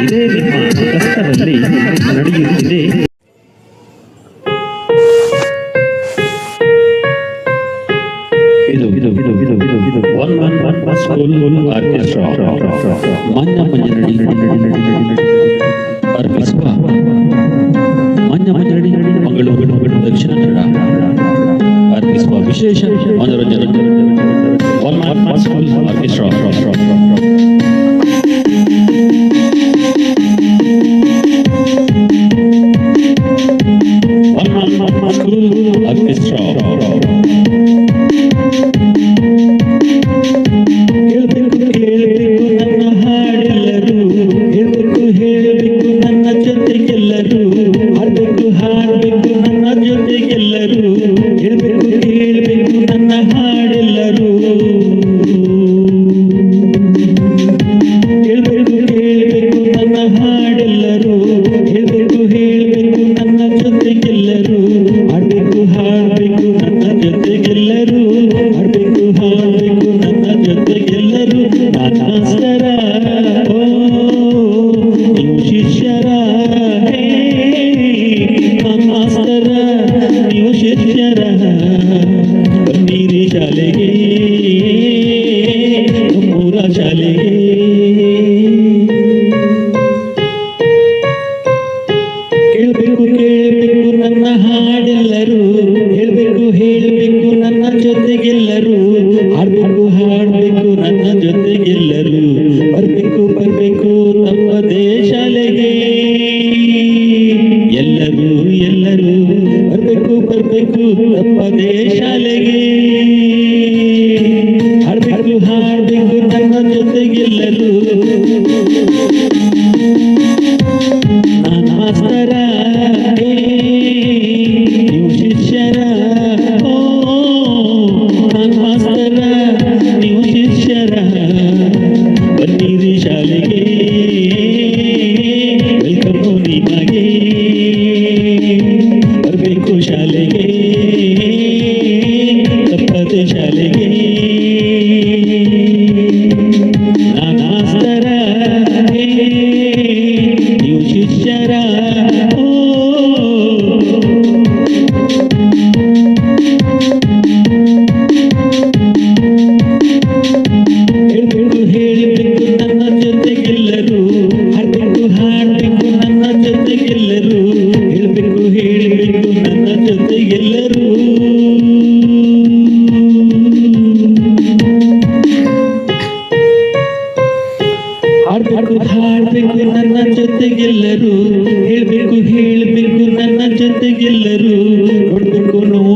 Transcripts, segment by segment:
ಇದೇ ನಿಮ್ಮ ಕಷ್ಟದಲ್ಲಿ ನಡೆಯುತ್ತಿದೆ ಅರ್ಪಿಸುವ ಮಂಗಳೂರು ದಕ್ಷಿಣ ಕನ್ನಡ ಅರ್ಪಿಸುವ ವಿಶೇಷ ಮನೋರಂಜನೆ ಒನ್ ಆರ್ಕೆಸ್ಟ್ರಾ निशाले की ಹಾಡ್ಬೇಕು ಹಾಡ್ಬೇಕು ನನ್ನ ಜೊತೆಗೆಲ್ಲರೂ. ಹೇಳ್ಬೇಕು ಹೇಳ್ಬೇಕು ನನ್ನ ಜೊತೆಗೆಲ್ಲರೂ. ನೋಡ್ಬೇಕು ನೋ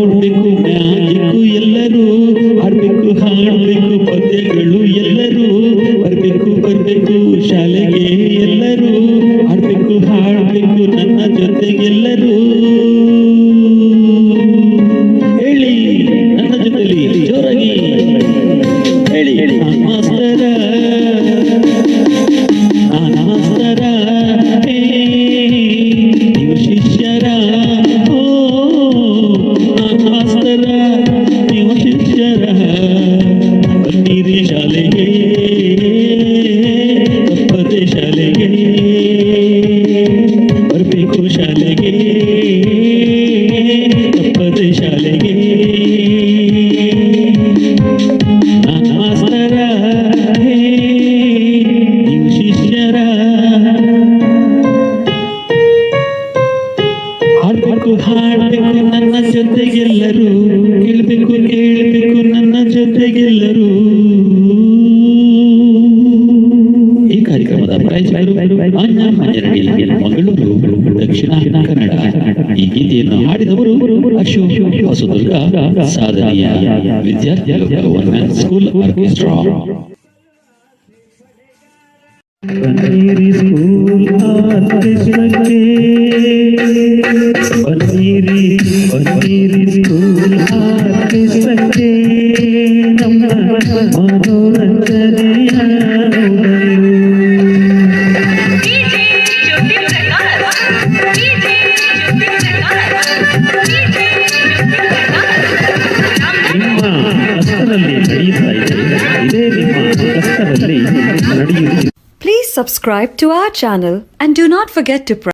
ಹಾಡಬೇಕು ನನ್ನ ಜೊತೆಗೆಲ್ಲರೂ, ಕೇಳಬೇಕು ಕೇಳಬೇಕು ನನ್ನ ಜೊತೆಗೆಲ್ಲರೂ. ಈ ಕಾರ್ಯಕ್ರಮದ ಮಂಗಳೂರು, ದಕ್ಷಿಣ ಕನ್ನಡ. ಈ ಗೀತೆಯನ್ನು ಹಾಡಿದವರು ಅಶೋಕ್ ಹೊಸದುರ್ಗ ಸಾಧನೆಯ ವಿದ್ಯಾರ್ಥಿಗಳು ಸ್ಕೂಲ್ ಆರ್ಕೆಸ್ಟ್ರಾ. ಸ್ಕೂಲ್ ಆರ್ಕೆಸ್ಟ್ರಾಕ್ಕೆ Please subscribe to our channel and do not forget to press